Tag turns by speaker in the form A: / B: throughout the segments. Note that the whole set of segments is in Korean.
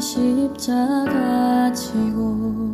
A: 십자가 지고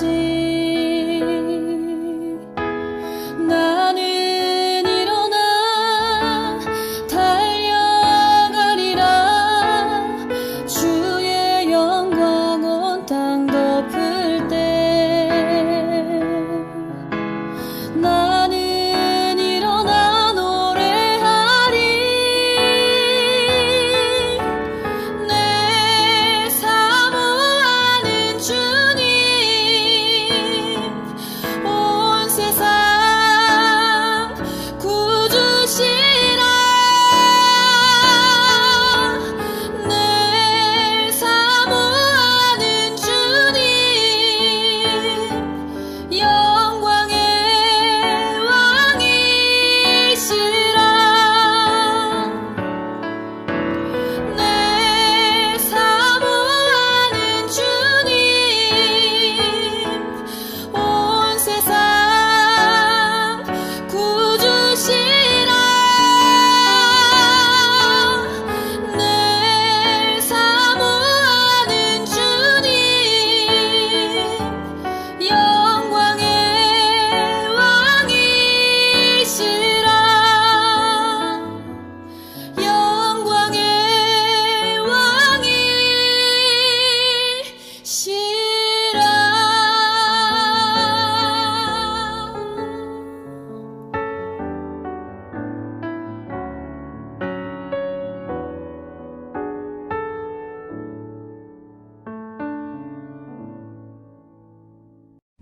A: 때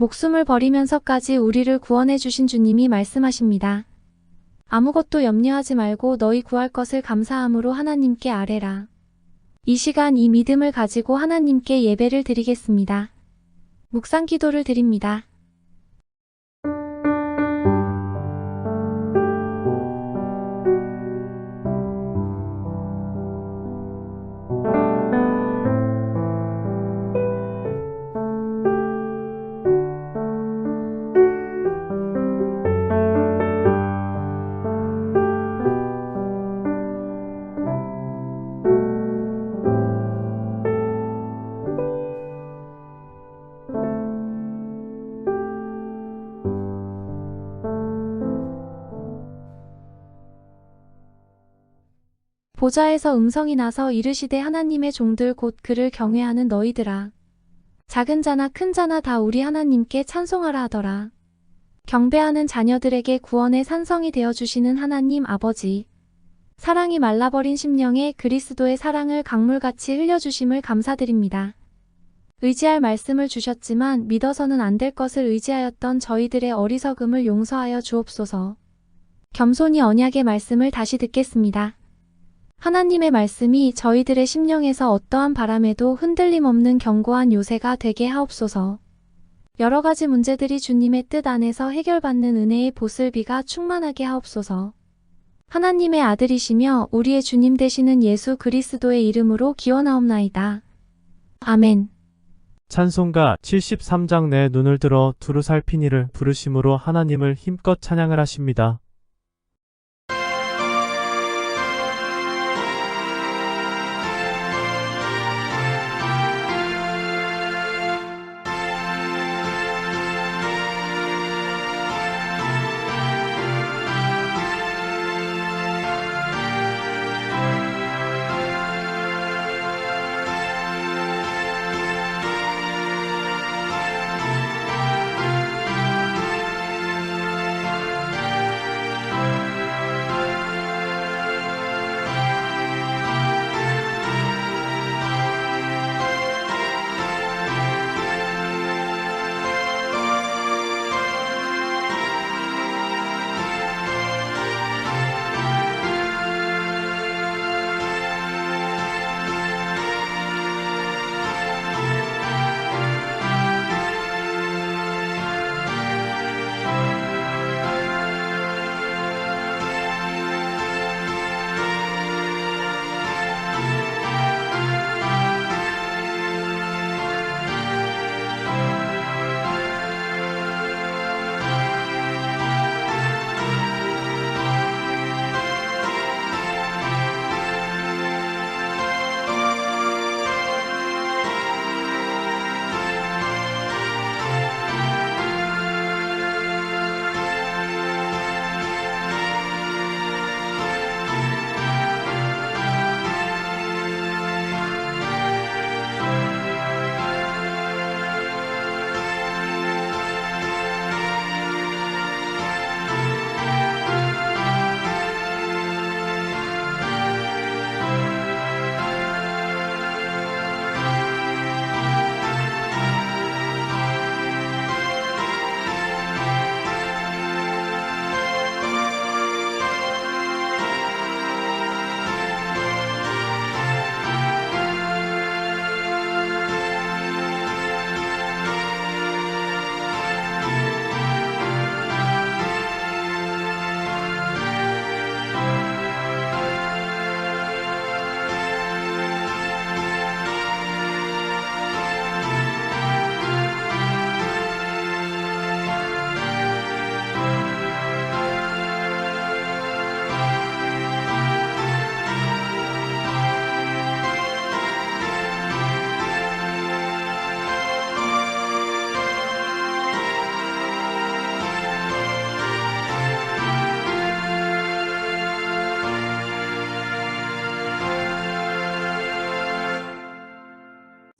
B: 목숨을 버리면서까지 우리를 구원해 주신 주님이 말씀하십니다. 아무것도 염려하지 말고 너희 구할 것을 감사함으로 하나님께 아뢰라. 이 시간 이 믿음을 가지고 하나님께 예배를 드리겠습니다. 묵상 기도를 드립니다. 보좌에서 음성이 나서 이르시되 하나님의 종들 곧 그를 경외하는 너희들아. 작은 자나 큰 자나 다 우리 하나님께 찬송하라 하더라. 경배하는 자녀들에게 구원의 산성이 되어 주시는 하나님 아버지. 사랑이 말라버린 심령에 그리스도의 사랑을 강물같이 흘려주심을 감사드립니다. 의지할 말씀을 주셨지만 믿어서는 안 될 것을 의지하였던 저희들의 어리석음을 용서하여 주옵소서. 겸손히 언약의 말씀을 다시 듣겠습니다. 하나님의 말씀이 저희들의 심령에서 어떠한 바람에도 흔들림 없는 견고한 요새가 되게 하옵소서. 여러 가지 문제들이 주님의 뜻 안에서 해결받는 은혜의 보슬비가 충만하게 하옵소서. 하나님의 아들이시며 우리의 주님 되시는 예수 그리스도의 이름으로 기원하옵나이다. 아멘.
C: 찬송가 73장 내 눈을 들어 두루 살핀 이를 부르심으로 하나님을 힘껏 찬양을 하십니다.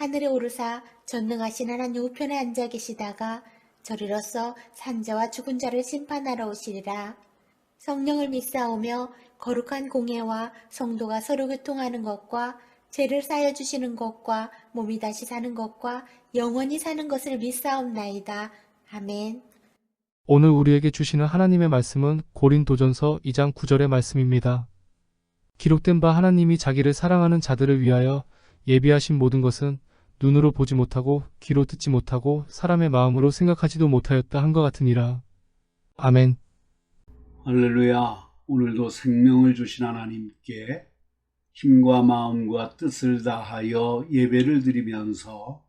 D: 하늘에 오르사 전능하신 하나님 우편에 앉아 계시다가 저리로서 산자와 죽은 자를 심판하러 오시리라. 성령을 믿사오며 거룩한 공예와 성도가 서로 교통하는 것과 죄를 쌓여 주시는 것과 몸이 다시 사는 것과 영원히 사는 것을 믿사옵나이다. 아멘.
E: 오늘 우리에게 주시는 하나님의 말씀은 고린도전서 2장 9절의 말씀입니다. 기록된 바 하나님이 자기를 사랑하는 자들을 위하여 예비하신 모든 것은 눈으로 보지 못하고 귀로 듣지 못하고 사람의 마음으로 생각하지도 못하였다 한것 같으니라. 아멘.
F: 할렐루야. 오늘도 생명을 주신 하나님께 힘과 마음과 뜻을 다하여 예배를 드리면서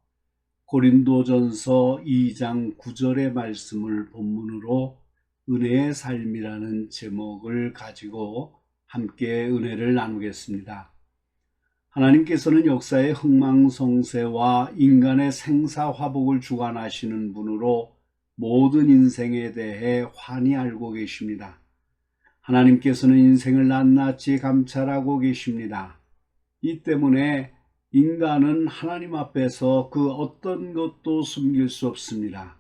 F: 고린도전서 2장 9절의 말씀을 본문으로 은혜의 삶이라는 제목을 가지고 함께 은혜를 나누겠습니다. 하나님께서는 역사의 흥망성쇠와 인간의 생사화복을 주관하시는 분으로 모든 인생에 대해 환히 알고 계십니다. 하나님께서는 인생을 낱낱이 감찰하고 계십니다. 이 때문에 인간은 하나님 앞에서 그 어떤 것도 숨길 수 없습니다.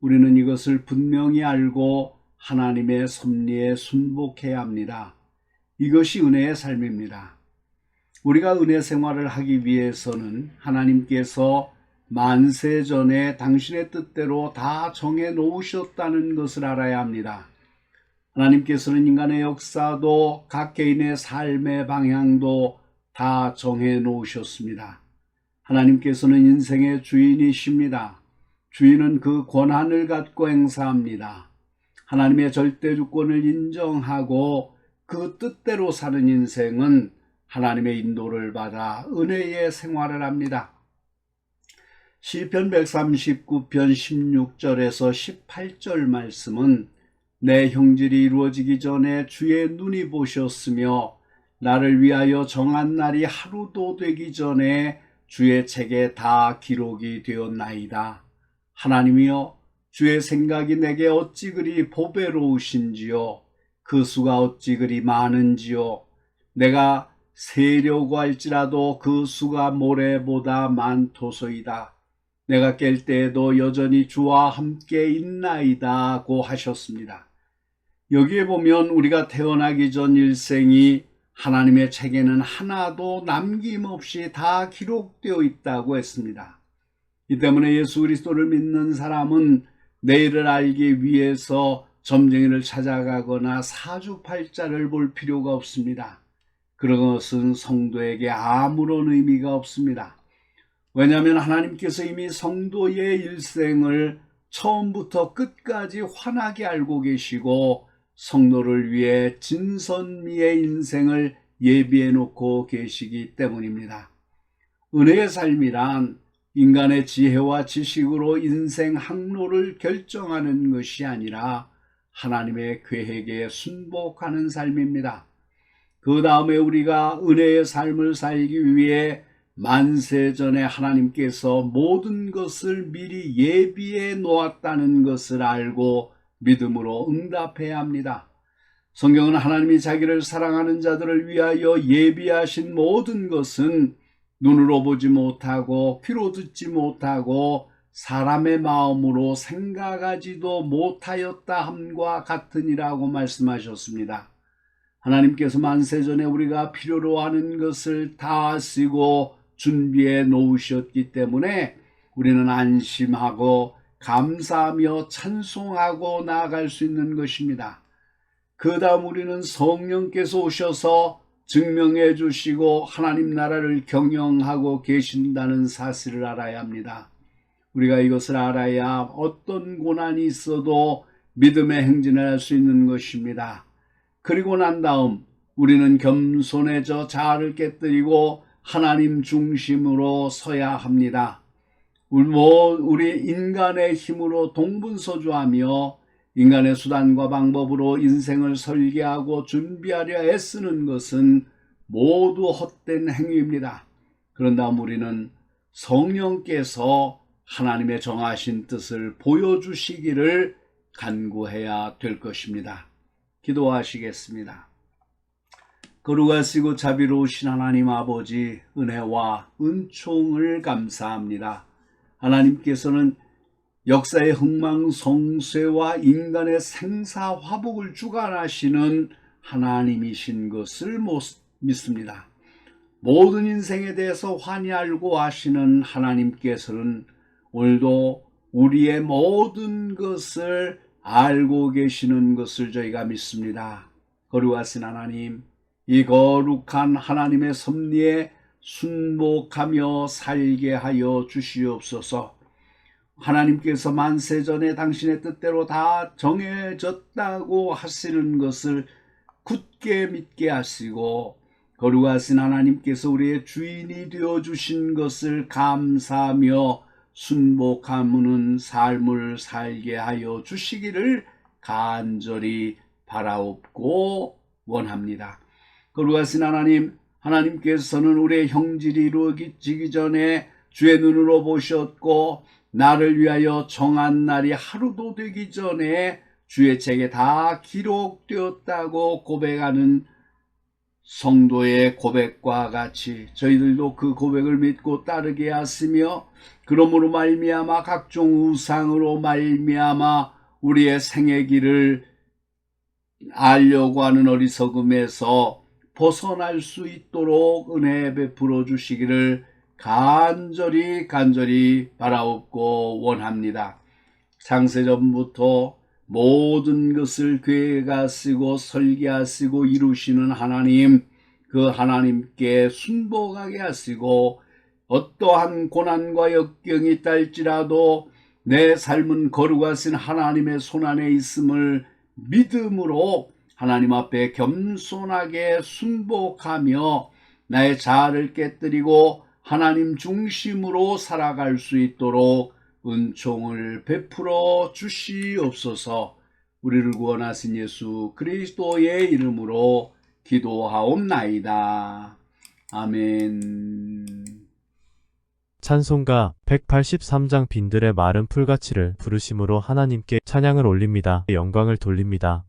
F: 우리는 이것을 분명히 알고 하나님의 섭리에 순복해야 합니다. 이것이 은혜의 삶입니다. 우리가 은혜 생활을 하기 위해서는 하나님께서 만세 전에 당신의 뜻대로 다 정해 놓으셨다는 것을 알아야 합니다. 하나님께서는 인간의 역사도 각 개인의 삶의 방향도 다 정해 놓으셨습니다. 하나님께서는 인생의 주인이십니다. 주인은 그 권한을 갖고 행사합니다. 하나님의 절대 주권을 인정하고 그 뜻대로 사는 인생은 하나님의 인도를 받아 은혜의 생활을 합니다. 시편 139편 16절에서 18절 말씀은 내 형질이 이루어지기 전에 주의 눈이 보셨으며 나를 위하여 정한 날이 하루도 되기 전에 주의 책에 다 기록이 되었나이다. 하나님이여 주의 생각이 내게 어찌 그리 보배로우신지요 그 수가 어찌 그리 많은지요 내가 세려고 할지라도 그 수가 모래보다 많도소이다. 내가 깰 때에도 여전히 주와 함께 있나이다 고 하셨습니다. 여기에 보면 우리가 태어나기 전 일생이 하나님의 책에는 하나도 남김없이 다 기록되어 있다고 했습니다. 이 때문에 예수 그리스도를 믿는 사람은 내일을 알기 위해서 점쟁이를 찾아가거나 사주팔자를 볼 필요가 없습니다. 그런 것은 성도에게 아무런 의미가 없습니다. 왜냐하면 하나님께서 이미 성도의 일생을 처음부터 끝까지 환하게 알고 계시고 성도를 위해 진선미의 인생을 예비해 놓고 계시기 때문입니다. 은혜의 삶이란 인간의 지혜와 지식으로 인생 항로를 결정하는 것이 아니라 하나님의 계획에 순복하는 삶입니다. 그 다음에 우리가 은혜의 삶을 살기 위해 만세 전에 하나님께서 모든 것을 미리 예비해 놓았다는 것을 알고 믿음으로 응답해야 합니다. 성경은 하나님이 자기를 사랑하는 자들을 위하여 예비하신 모든 것은 눈으로 보지 못하고 귀로 듣지 못하고 사람의 마음으로 생각하지도 못하였다 함과 같으니라고 말씀하셨습니다. 하나님께서 만세전에 우리가 필요로 하는 것을 다 쓰고 준비해 놓으셨기 때문에 우리는 안심하고 감사하며 찬송하고 나아갈 수 있는 것입니다. 그 다음 우리는 성령께서 오셔서 증명해 주시고 하나님 나라를 경영하고 계신다는 사실을 알아야 합니다. 우리가 이것을 알아야 어떤 고난이 있어도 믿음의 행진을 할 수 있는 것입니다. 그리고 난 다음 우리는 겸손해져 자아를 깨뜨리고 하나님 중심으로 서야 합니다. 뭐, 우리 인간의 힘으로 동분서주하며 인간의 수단과 방법으로 인생을 설계하고 준비하려 애쓰는 것은 모두 헛된 행위입니다. 그런 다음 우리는 성령께서 하나님의 정하신 뜻을 보여주시기를 간구해야 될 것입니다. 기도하시겠습니다. 거룩하시고 자비로우신 하나님 아버지 은혜와 은총을 감사합니다. 하나님께서는 역사의 흥망성쇠와 인간의 생사화복을 주관하시는 하나님이신 것을 믿습니다. 모든 인생에 대해서 환히 알고 아시는 하나님께서는 오늘도 우리의 모든 것을 알고 계시는 것을 저희가 믿습니다. 거룩하신 하나님, 이 거룩한 하나님의 섭리에 순복하며 살게 하여 주시옵소서. 하나님께서 만세전에 당신의 뜻대로 다 정해졌다고 하시는 것을 굳게 믿게 하시고 거룩하신 하나님께서 우리의 주인이 되어 주신 것을 감사하며 순복하는 삶을 살게 하여 주시기를 간절히 바라옵고 원합니다. 거룩하신 하나님, 하나님께서는 우리의 형질이 이루어지기 전에 주의 눈으로 보셨고 나를 위하여 정한 날이 하루도 되기 전에 주의 책에 다 기록되었다고 고백하는 성도의 고백과 같이 저희들도 그 고백을 믿고 따르게 하시며 그러므로 말미암아 각종 우상으로 말미암아 우리의 생의 길을 알려고 하는 어리석음에서 벗어날 수 있도록 은혜 베풀어 주시기를 간절히 간절히 바라옵고 원합니다. 창세전부터 모든 것을 계획하시고 설계하시고 이루시는 하나님, 그 하나님께 순복하게 하시고 어떠한 고난과 역경이 있달지라도 내 삶은 거룩하신 하나님의 손안에 있음을 믿음으로 하나님 앞에 겸손하게 순복하며 나의 자아를 깨뜨리고 하나님 중심으로 살아갈 수 있도록 은총을 베풀어 주시옵소서 우리를 구원하신 예수 그리스도의 이름으로 기도하옵나이다. 아멘.
C: 찬송가 183장 빈들의 마른 풀가치를 부르심으로 하나님께 찬양을 올립니다. 영광을 돌립니다.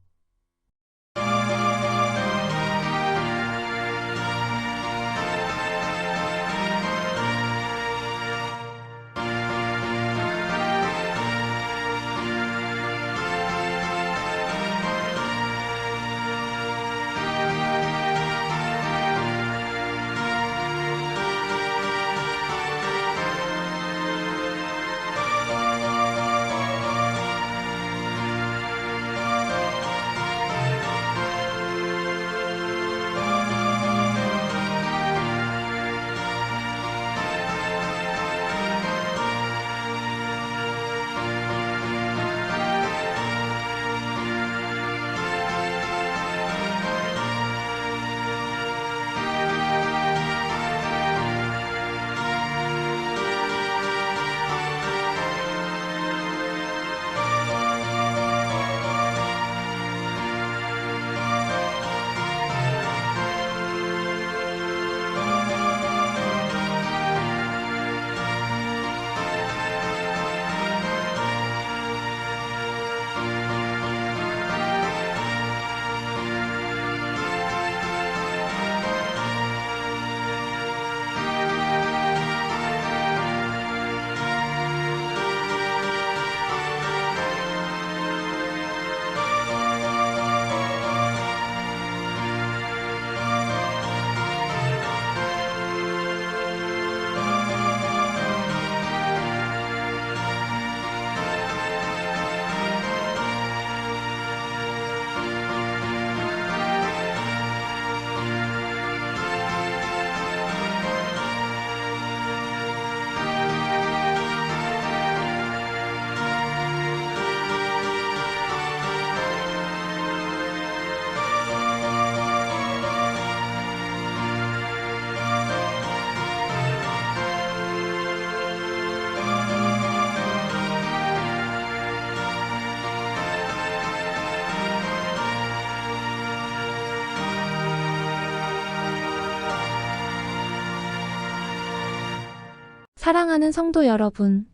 B: 사랑하는 성도 여러분.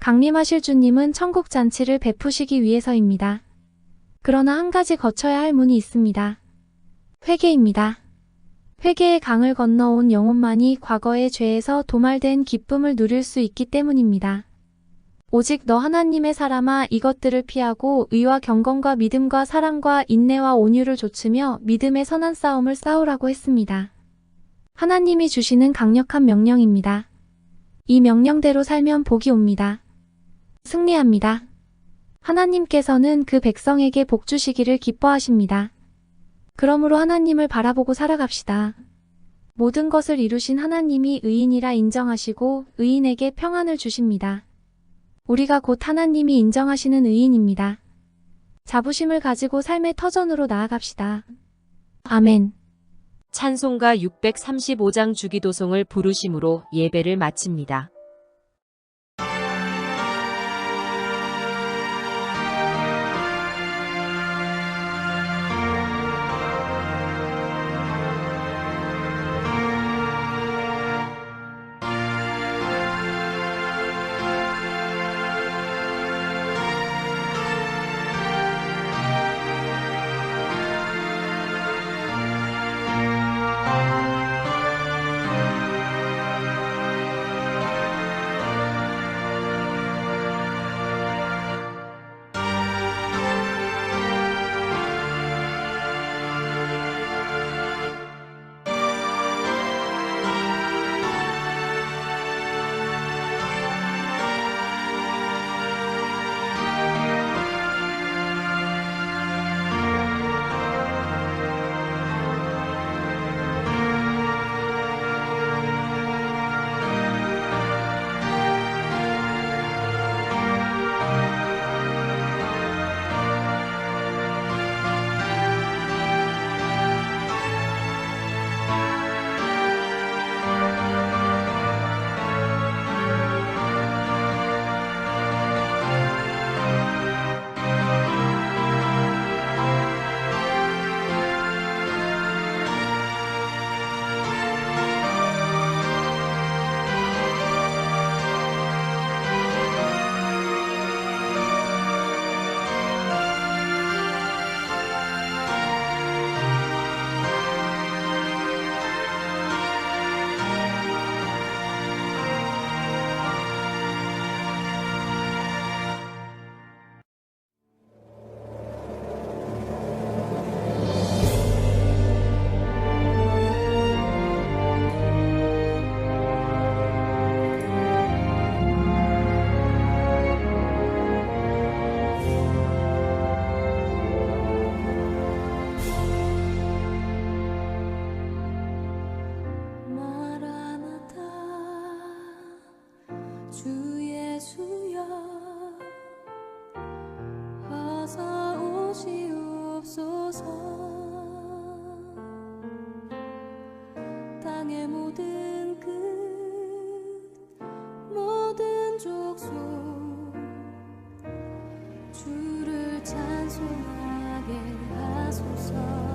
B: 강림하실 주님은 천국 잔치를 베푸시기 위해서입니다. 그러나 한 가지 거쳐야 할 문이 있습니다. 회개입니다. 회개의 강을 건너온 영혼만이 과거의 죄에서 도말된 기쁨을 누릴 수 있기 때문입니다. 오직 너 하나님의 사람아 이것들을 피하고 의와 경건과 믿음과 사랑과 인내와 온유를 좇으며 믿음의 선한 싸움을 싸우라고 했습니다. 하나님이 주시는 강력한 명령입니다. 이 명령대로 살면 복이 옵니다. 승리합니다. 하나님께서는 그 백성에게 복 주시기를 기뻐하십니다. 그러므로 하나님을 바라보고 살아갑시다. 모든 것을 이루신 하나님이 의인이라 인정하시고 의인에게 평안을 주십니다. 우리가 곧 하나님이 인정하시는 의인입니다. 자부심을 가지고 삶의 터전으로 나아갑시다. 아멘.
G: 찬송가 635장 주기도송을 부르심으로 예배를 마칩니다.
A: 순하게 하소서.